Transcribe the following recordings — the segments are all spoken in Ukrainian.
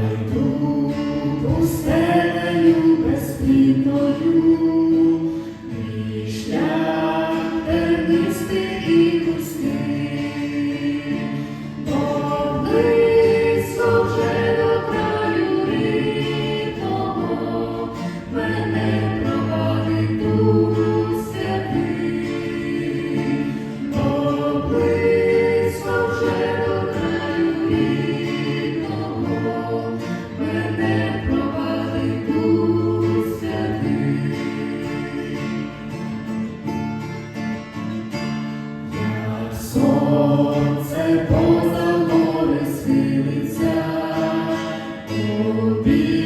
Hallelujah. Сонце поза гори схилиться, тобі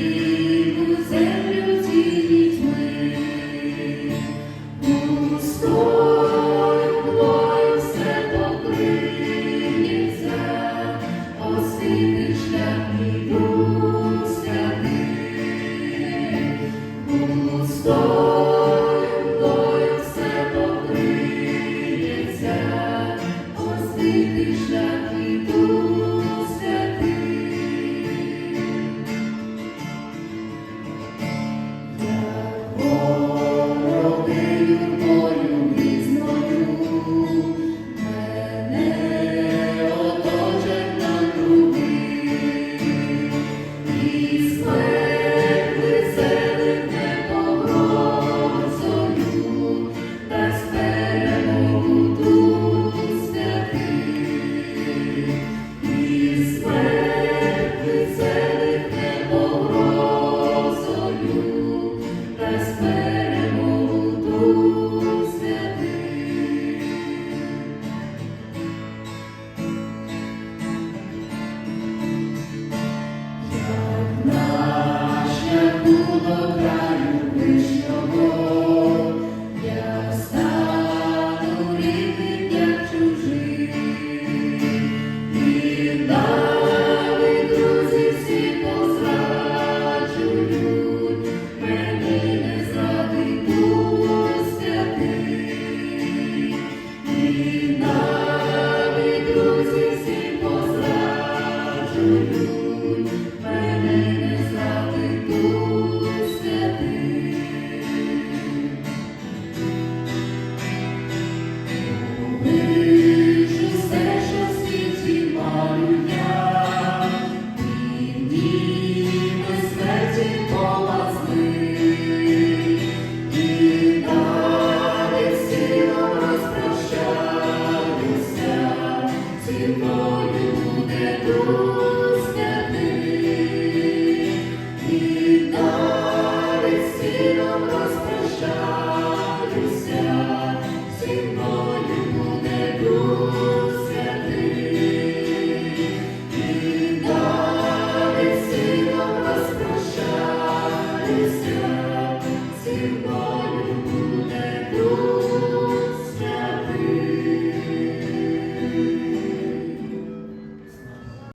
Розпрощай.